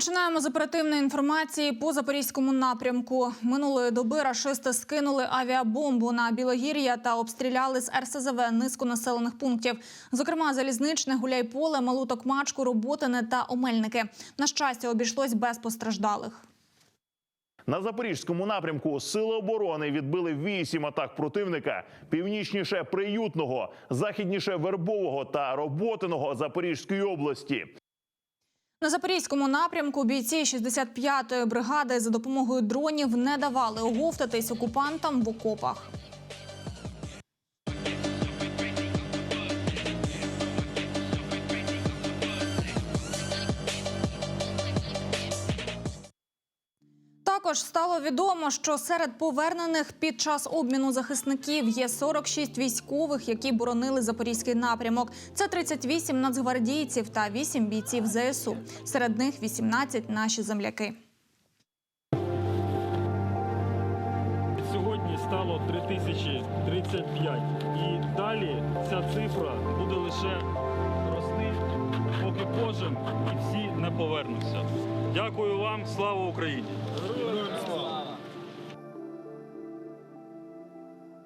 Починаємо з оперативної інформації по запорізькому напрямку. Минулої доби рашисти скинули авіабомбу на Білогір'я та обстріляли з РСЗВ низку населених пунктів. Зокрема, залізничне, гуляйполе, малу токмачку, роботине та омельники. На щастя, обійшлось без постраждалих. На запорізькому напрямку сили оборони відбили вісім атак противника північніше приютного, західніше вербового та роботиного Запорізької області. На запорізькому напрямку бійці 65-ї бригади за допомогою дронів не давали оговтатись окупантам в окопах. Також стало відомо, що серед повернених під час обміну захисників є 46 військових, які боронили запорізький напрямок. Це 38 нацгвардійців та 8 бійців ЗСУ. Серед них 18 наші земляки. Сьогодні стало 3035. І далі ця цифра буде лише рости, поки кожен і всі не повернуться. Дякую вам, слава Україні!